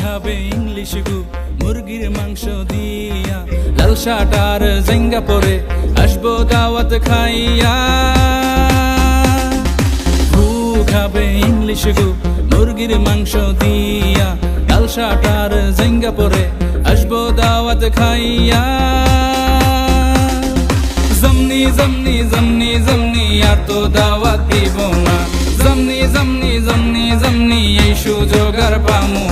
খাবে ইংলিশ গু, মুরগির মাংস দিয়া। লাল শার্ট আর জেঙ্গা পরে আসব দাওয়াত খাইয়া। হু খাবে ইংলিশ গু, মুরগির মাংস দিয়া। লাল শার্ট আর জেঙ্গা পরে আসব দাওয়াত খাইয়া। জমনি জমনি জমনি জমনি আর দাওয়াত দিব না। জমনি জমনি জমনি জমনি, এই সুযোগ আর পামু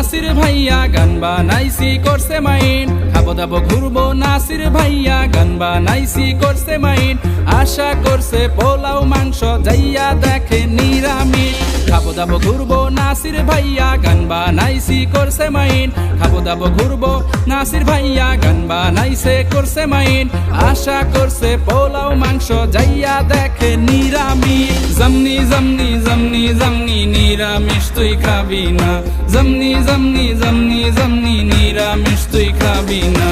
নাসির ভাইয়া, গান বানাইছি, করছে মাইন। খাব দাবো, ঘুরবো, নাসির ভাইয়া, গান বানাইছি, করছে মাইন। আশা করছে পোলাও, মাংস যাইয়া দেখে নিরামিষ। খাব দাবো, ঘুরবো, নাসির ভাইয়া, গান বানাইছি, করছে মাইন। খাব দাবো, ঘুরবো, নাসির ভাইয়া, গান বানাইছে, করছে মাইন। আশা করছে পোলাও, মাংস যাইয়া দেখে নিরামিষ। জমনি জমনি জমনি জমনি নিরামিষ তুই খাবি না। জমনি জমনি জমনি জমনি নিরামিষ তুই খাবি না।